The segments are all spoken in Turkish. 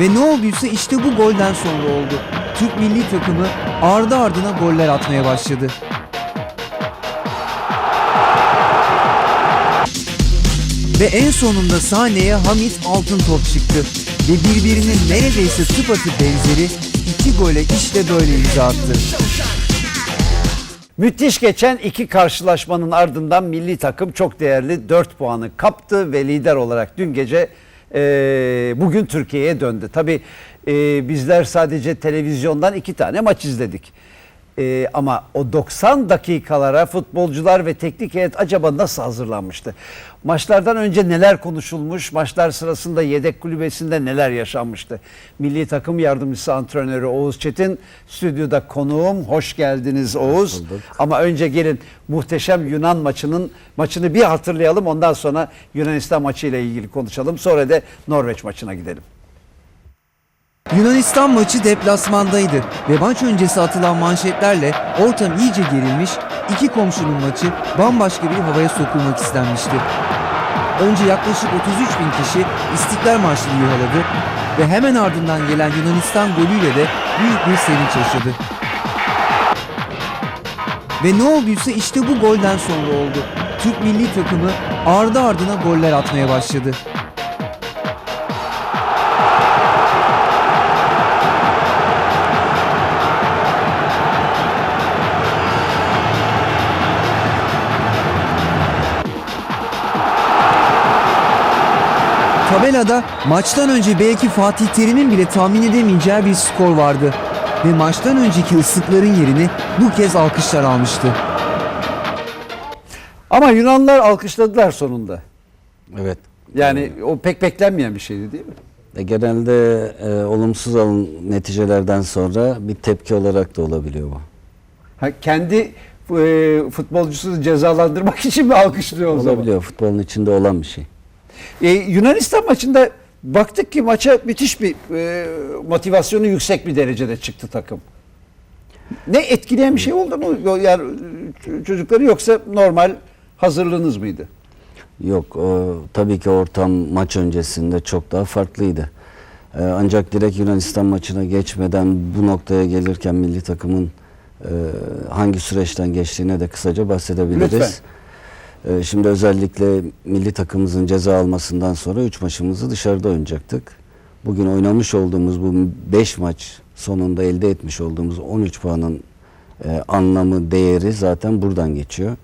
Ve ne olduysa işte bu golden sonra oldu. Türk milli takımı ardı ardına goller atmaya başladı. Ve en sonunda sahneye Hamit Altıntop çıktı. Ve birbirinin neredeyse tıpatı benzeri iki gole işte böyle imza attı. Müthiş geçen iki karşılaşmanın ardından milli takım çok değerli 4 puanı kaptı ve lider olarak dün gece e, bugün Türkiye'ye döndü. Tabi bizler sadece televizyondan iki tane maç izledik. E, ama o 90 dakikalara futbolcular ve teknik heyet acaba nasıl hazırlanmıştı? Maçlardan önce neler konuşulmuş, maçlar sırasında yedek kulübesinde neler yaşanmıştı? Milli takım yardımcısı antrenörü Oğuz Çetin stüdyoda konuğum. Hoş geldiniz Oğuz. Ama önce gelin muhteşem Yunan maçının maçını bir hatırlayalım. Ondan sonra Yunanistan maçı ile ilgili konuşalım. Sonra da Norveç maçına gidelim. Yunanistan maçı deplasmandaydı ve maç öncesi atılan manşetlerle ortam iyice gerilmiş, iki komşunun maçı bambaşka bir havaya sokulmak istenmişti. Önce yaklaşık 33 bin kişi İstiklal Marşı'nı yuhaladı ve hemen ardından gelen Yunanistan golüyle de büyük bir sevinç yaşadı. Ve ne olduysa işte bu golden sonra oldu. Türk milli takımı ardı ardına goller atmaya başladı. Tabelada maçtan önce belki Fatih Terim'in bile tahmin edemeyeceği bir skor vardı. Ve maçtan önceki ıslıkların yerini bu kez alkışlar almıştı. Ama Yunanlar alkışladılar sonunda. Evet. Yani o pek beklenmeyen bir şeydi değil mi? E, genelde e, olumsuz alın neticelerden sonra bir tepki olarak da olabiliyor bu. Ha, kendi e, futbolcusunu cezalandırmak için mi alkışlıyor o zaman? Olabiliyor. Futbolun içinde olan bir şey. E, Yunanistan maçında baktık ki maça müthiş bir e, motivasyonu yüksek bir derecede çıktı takım. Ne etkileyen bir şey oldu mu? Yani çocukları yoksa normal hazırlığınız mıydı? Yok. o, tabii ki ortam maç öncesinde çok daha farklıydı. E, ancak direkt Yunanistan maçına geçmeden bu noktaya gelirken milli takımın e, hangi süreçten geçtiğine de kısaca bahsedebiliriz. Lütfen. E, şimdi özellikle milli takımımızın ceza almasından sonra 3 maçımızı dışarıda oynayacaktık. Bugün oynamış olduğumuz bu 5 maç sonunda elde etmiş olduğumuz 13 puanın e, anlamı, değeri zaten buradan geçiyor.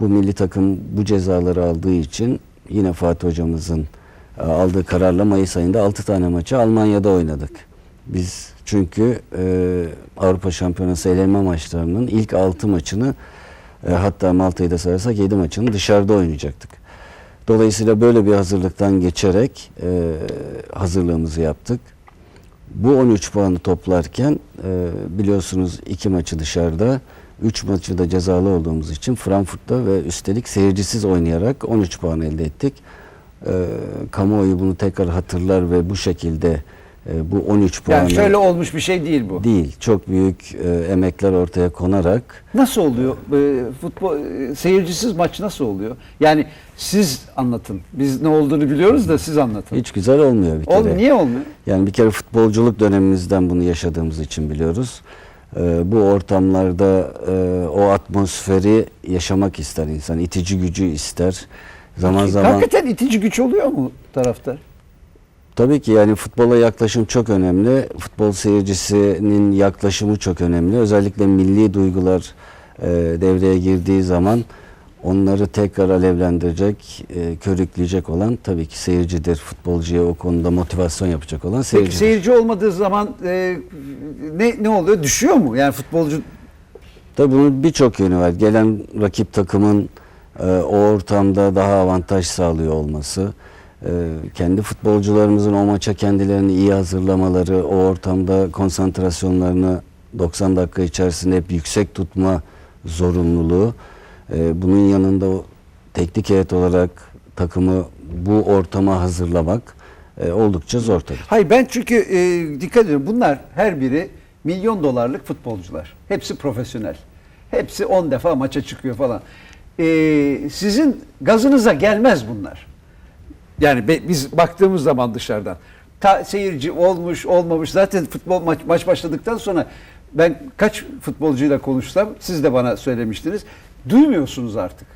Bu milli takım bu cezaları aldığı için yine Fatih hocamızın e, aldığı kararla Mayıs ayında 6 tane maçı Almanya'da oynadık. Biz çünkü e, Avrupa Şampiyonası eleme maçlarının ilk 6 maçını e, hatta Malta'yı da sayarsak 7 maçını dışarıda oynayacaktık. Dolayısıyla böyle bir hazırlıktan geçerek e, hazırlığımızı yaptık. Bu 13 puanı toplarken e, biliyorsunuz iki maçı dışarıda, 3 maçı da cezalı olduğumuz için Frankfurt'ta ve üstelik seyircisiz oynayarak 13 puan elde ettik. E, kamuoyu bunu tekrar hatırlar ve bu şekilde e, bu 13 puanı Yani şöyle olmuş bir şey değil bu. değil. Çok büyük e, emekler ortaya konarak Nasıl oluyor? E, futbol e, seyircisiz maç nasıl oluyor? Yani siz anlatın. Biz ne olduğunu biliyoruz da siz anlatın. hiç güzel olmuyor bir kere. Oğlum niye olmuyor? Yani bir kere futbolculuk dönemimizden bunu yaşadığımız için biliyoruz. Ee, bu ortamlarda e, o atmosferi yaşamak ister insan. itici gücü ister. Zaman zaman Hakikaten itici güç oluyor mu taraftar? Tabii ki yani futbola yaklaşım çok önemli. Futbol seyircisinin yaklaşımı çok önemli. Özellikle milli duygular e, devreye girdiği zaman onları tekrar alevlendirecek, e, körükleyecek olan tabii ki seyircidir. Futbolcuya o konuda motivasyon yapacak olan Peki seyircidir. seyirci olmadığı zaman e, ne ne oluyor? Düşüyor mu? Yani futbolcu Tabii bunun birçok yönü var. Gelen rakip takımın e, o ortamda daha avantaj sağlıyor olması, kendi futbolcularımızın o maça kendilerini iyi hazırlamaları, o ortamda konsantrasyonlarını 90 dakika içerisinde hep yüksek tutma zorunluluğu. E, bunun yanında teknik heyet olarak takımı bu ortama hazırlamak e, oldukça zor tabii. Hayır ben çünkü e, dikkat ediyorum bunlar her biri milyon dolarlık futbolcular. Hepsi profesyonel. Hepsi 10 defa maça çıkıyor falan. E, sizin gazınıza gelmez bunlar. Yani be- biz baktığımız zaman dışarıdan. ta, seyirci olmuş olmamış zaten futbol maç, maç başladıktan sonra ben kaç futbolcuyla konuşsam siz de bana söylemiştiniz. Duymuyorsunuz artık.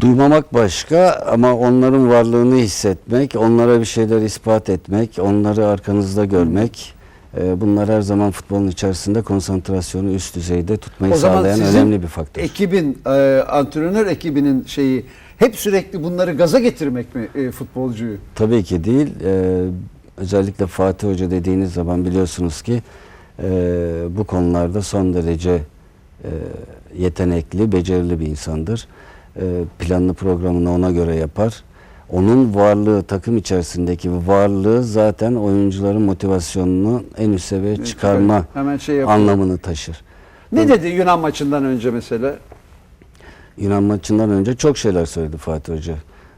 Duymamak başka ama onların varlığını hissetmek, onlara bir şeyler ispat etmek, onları arkanızda görmek e, bunlar her zaman futbolun içerisinde konsantrasyonu üst düzeyde tutmayı sağlayan önemli bir faktör. ekibin, e, antrenör ekibinin şeyi hep sürekli bunları gaza getirmek mi e, futbolcuyu? Tabii ki değil. Ee, özellikle Fatih Hoca dediğiniz zaman biliyorsunuz ki e, bu konularda son derece e, yetenekli, becerili bir insandır. E, planlı programını ona göre yapar. Onun varlığı, takım içerisindeki varlığı zaten oyuncuların motivasyonunu en üst seviyeye çıkarma Hemen şey yapıyor. anlamını taşır. Ne dedi Yunan maçından önce mesela? Yunan maçından önce çok şeyler söyledi Fatih Hoca.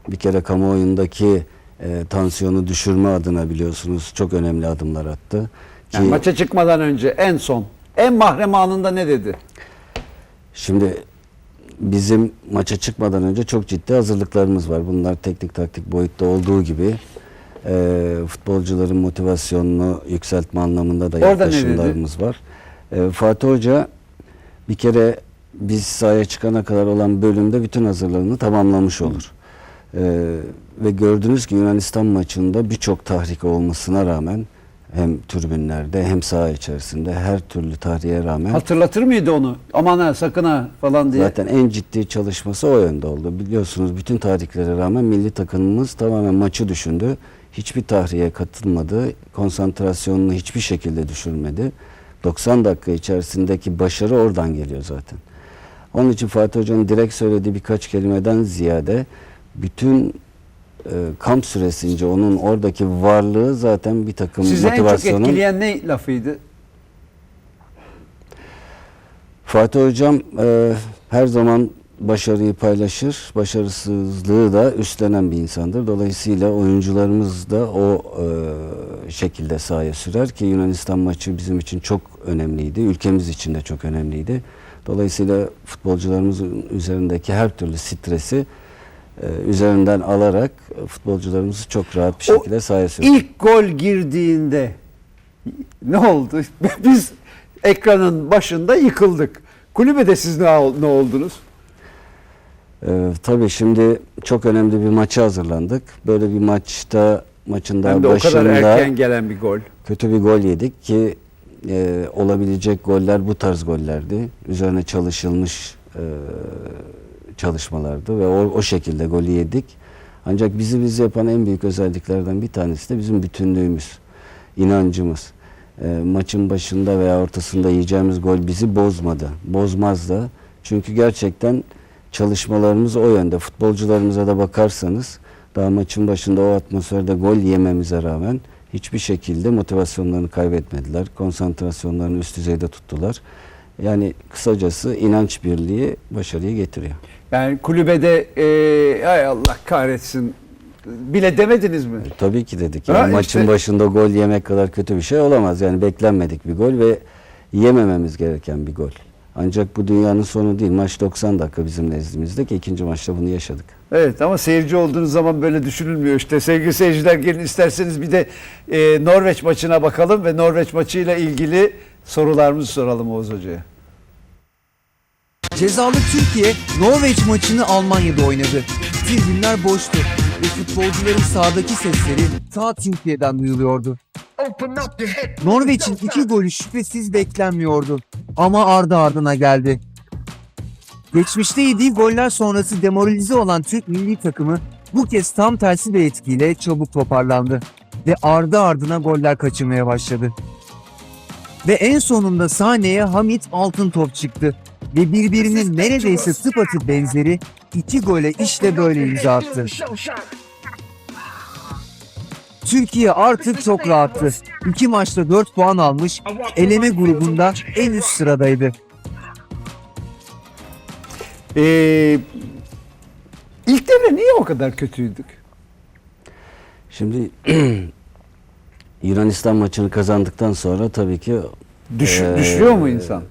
Bir kere kamuoyundaki e, tansiyonu düşürme adına biliyorsunuz çok önemli adımlar attı. Ki Yani maça çıkmadan önce en son, en mahrem anında ne dedi? şimdi bizim maça çıkmadan önce çok ciddi hazırlıklarımız var. Bunlar teknik taktik boyutta olduğu gibi e, futbolcuların motivasyonunu yükseltme anlamında da Orada yaklaşımlarımız var. E, Fatih Hoca bir kere biz sahaya çıkana kadar olan bölümde bütün hazırlığını tamamlamış olur. E, ve gördünüz ki Yunanistan maçında birçok tahrik olmasına rağmen hem tribünlerde hem saha içerisinde her türlü tahriye rağmen Hatırlatır mıydı onu? Aman ha sakın ha falan diye. Zaten en ciddi çalışması o yönde oldu. Biliyorsunuz bütün tahriklere rağmen milli takımımız tamamen maçı düşündü. Hiçbir tahriye katılmadı. Konsantrasyonunu hiçbir şekilde düşürmedi. 90 dakika içerisindeki başarı oradan geliyor zaten. Onun için Fatih Hoca'nın direkt söylediği birkaç kelimeden ziyade bütün e, kamp süresince onun oradaki varlığı zaten bir takım Sizi en çok motivasyonun etkileyen ne lafıydı? Fatih Hocam e, her zaman başarıyı paylaşır, başarısızlığı da üstlenen bir insandır. Dolayısıyla oyuncularımız da o e, şekilde sahaya sürer ki Yunanistan maçı bizim için çok önemliydi, ülkemiz için de çok önemliydi. Dolayısıyla futbolcularımızın üzerindeki her türlü stresi e, üzerinden alarak futbolcularımızı çok rahat bir O şekilde sahaya sürdü. İlk gol girdiğinde ne oldu? Biz ekranın başında yıkıldık. Kulübede siz ne, ne oldunuz? Ee, tabii şimdi çok önemli bir maça hazırlandık. Böyle bir maçta maçın daha Hem de o kadar başında erken gelen bir gol. kötü bir gol yedik ki e, olabilecek goller bu tarz gollerdi. Üzerine çalışılmış e, çalışmalardı ve o, o şekilde golü yedik. Ancak bizi biz yapan en büyük özelliklerden bir tanesi de bizim bütünlüğümüz, inancımız. E, maçın başında veya ortasında yiyeceğimiz gol bizi bozmadı, bozmaz da. Çünkü gerçekten çalışmalarımız o yönde. Futbolcularımıza da bakarsanız daha maçın başında o atmosferde gol yememize rağmen hiçbir şekilde motivasyonlarını kaybetmediler. Konsantrasyonlarını üst düzeyde tuttular. Yani kısacası inanç birliği başarıyı getiriyor. Yani kulübede e, ay Allah kahretsin bile demediniz mi? Tabii ki dedik. Ha, Yani işte. maçın başında gol yemek kadar kötü bir şey olamaz. Yani beklenmedik bir gol ve yemememiz gereken bir gol. Ancak bu dünyanın sonu değil. Maç 90 dakika bizim nezdimizde ki ikinci maçta bunu yaşadık. Evet ama seyirci olduğunuz zaman böyle düşünülmüyor işte. Sevgili seyirciler gelin isterseniz bir de e, Norveç maçına bakalım ve Norveç maçıyla ilgili sorularımızı soralım Oğuz Hoca'ya. Cezalı Türkiye Norveç maçını Almanya'da oynadı. Tribünler boştu ve futbolcuların sahadaki sesleri ta Türkiye'den duyuluyordu. Norveç'in iki golü şüphesiz beklenmiyordu ama ardı ardına geldi. Geçmişte yediği goller sonrası demoralize olan Türk milli takımı bu kez tam tersi bir etkiyle çabuk toparlandı ve ardı ardına goller kaçırmaya başladı. Ve en sonunda sahneye Hamit Altıntop çıktı ve birbirinin neredeyse tıpatıp benzeri iki gole işte böyle imza attı. Türkiye artık çok rahattı. İki maçta 4 puan almış, eleme grubunda en üst sıradaydı. E, ilk devre niye o kadar kötüydük? Şimdi Yunanistan maçını kazandıktan sonra tabii ki Düş, Ee, düşüyor mu insan?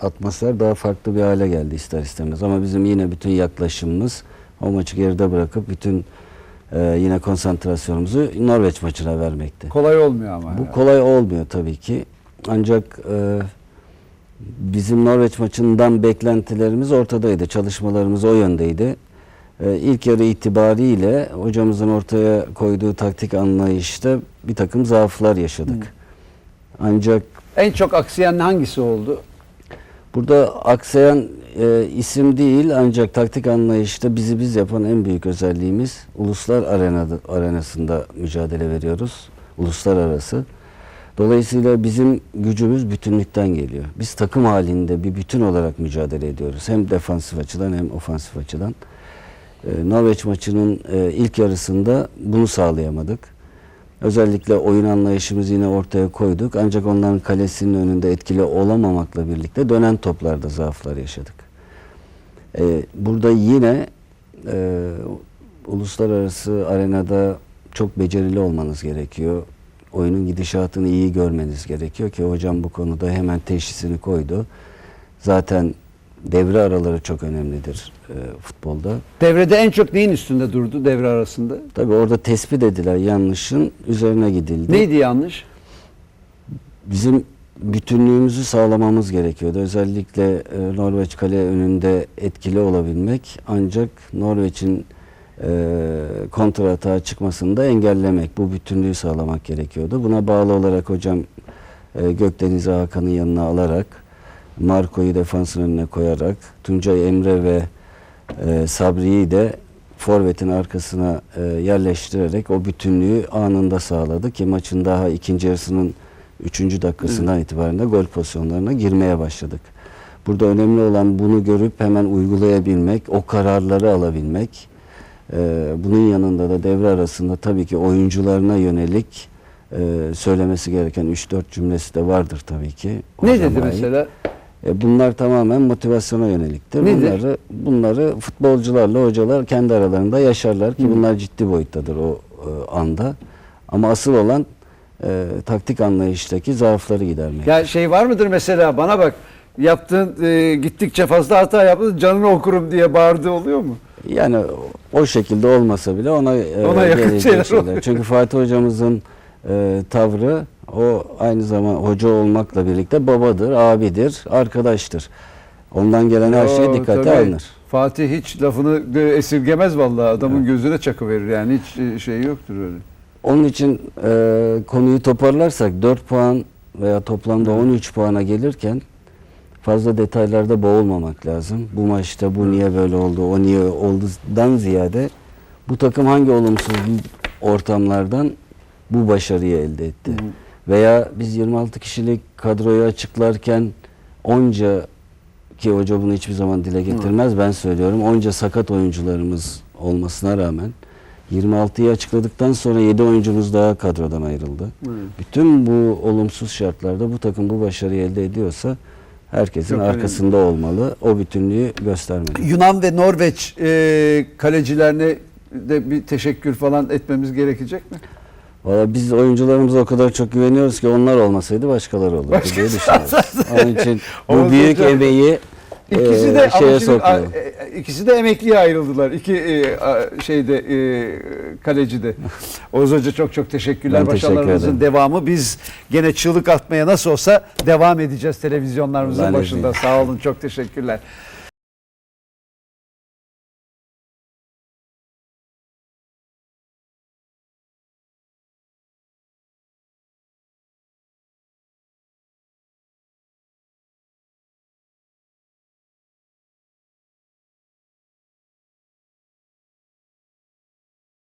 atmosfer daha farklı bir hale geldi ister istemez. Ama bizim yine bütün yaklaşımımız o maçı geride bırakıp bütün e, yine konsantrasyonumuzu Norveç maçına vermekti. Kolay olmuyor ama. Bu kolay olmuyor tabii ki. Ancak e, bizim Norveç maçından beklentilerimiz ortadaydı. Çalışmalarımız o yöndeydi. E, ilk yarı itibariyle hocamızın ortaya koyduğu taktik anlayışta bir takım zaaflar yaşadık. Ancak En çok aksayan hangisi oldu? burada aksayan e, isim değil ancak taktik anlayışta bizi biz yapan en büyük özelliğimiz uluslar arenada, arenasında mücadele veriyoruz. Uluslararası. Dolayısıyla bizim gücümüz bütünlükten geliyor. Biz takım halinde bir bütün olarak mücadele ediyoruz. Hem defansif açıdan hem ofansif açıdan. E, Norveç maçının e, ilk yarısında bunu sağlayamadık. Özellikle oyun anlayışımızı yine ortaya koyduk. Ancak onların kalesinin önünde etkili olamamakla birlikte dönen toplarda zaaflar yaşadık. Ee, burada yine e, uluslararası arenada çok becerili olmanız gerekiyor. Oyunun gidişatını iyi görmeniz gerekiyor ki hocam bu konuda hemen teşhisini koydu. Zaten devre araları çok önemlidir e, futbolda. Devrede en çok neyin üstünde durdu devre arasında? Tabii orada tespit edilen yanlışın üzerine gidildi. Neydi yanlış? bizim bütünlüğümüzü sağlamamız gerekiyordu. Özellikle e, Norveç kale önünde etkili olabilmek ancak Norveç'in kontratağa çıkmasını da engellemek, bu bütünlüğü sağlamak gerekiyordu. Buna bağlı olarak hocam e, Gökdeniz Hakan'ın yanına alarak, Marco'yu defansın önüne koyarak, Tuncay Emre ve e, Sabri'yi de forvetin arkasına e, yerleştirerek o bütünlüğü anında sağladı ki maçın daha ikinci yarısının üçüncü dakikasından itibaren de gol pozisyonlarına girmeye başladık. Burada önemli olan bunu görüp hemen uygulayabilmek, o kararları alabilmek. E, bunun yanında da devre arasında tabii ki oyuncularına yönelik e, söylemesi gereken 3-4 cümlesi de vardır tabii ki. Ne dedi ait. mesela? E, bunlar tamamen motivasyona yöneliktir. Nedir? Bunları bunları futbolcularla hocalar kendi aralarında yaşarlar ki Hı. bunlar ciddi boyuttadır o e, anda. Ama asıl olan e, taktik anlayıştaki zaafları gidermek. Ya şey var mıdır mesela bana bak yaptığın e, gittikçe fazla hata yaptın canını okurum diye bağırdığı oluyor mu? Yani o şekilde olmasa bile ona, e, Ona yakın gelecek şeyler oluyor. Çünkü Fatih hocamızın e, tavrı o aynı zaman hoca olmakla birlikte babadır, abidir, arkadaştır. Ondan gelen her şey dikkate tabii. alınır. Fatih hiç lafını e, esirgemez vallahi adamın gözüne çakıverir yani hiç e, şey yoktur öyle. Onun için e, konuyu toparlarsak 4 puan veya toplamda 13 puana gelirken fazla detaylarda boğulmamak lazım. Bu maçta bu niye böyle oldu, o niye oldudan ziyade bu takım hangi olumsuz ortamlardan bu başarıyı elde etti. Veya biz 26 kişilik kadroyu açıklarken onca ki hoca bunu hiçbir zaman dile getirmez ben söylüyorum. Onca sakat oyuncularımız olmasına rağmen 26'yı açıkladıktan sonra 7 oyuncumuz daha kadrodan ayrıldı. Bütün bu olumsuz şartlarda bu takım bu başarıyı elde ediyorsa herkesin Çok önemli. arkasında olmalı. O bütünlüğü göstermeli. Yunan ve Norveç e, kalecilerine de bir teşekkür falan etmemiz gerekecek mi? Valla biz oyuncularımıza o kadar çok güveniyoruz ki onlar olmasaydı başkaları olurdu diye düşünüyoruz. Onun için bu büyük Hocam, emeği İkisi e, de ama şeye e, ikisi de emekliye ayrıldılar. İki e, a- şeyde e, kalecide. Oğuz Hoca çok çok teşekkürler. Ben teşekkür Başarılarınızın ederim. devamı. Biz gene çığlık atmaya nasıl olsa devam edeceğiz televizyonlarımızın Ben başında. değilim. Sağ olun. Çok teşekkürler.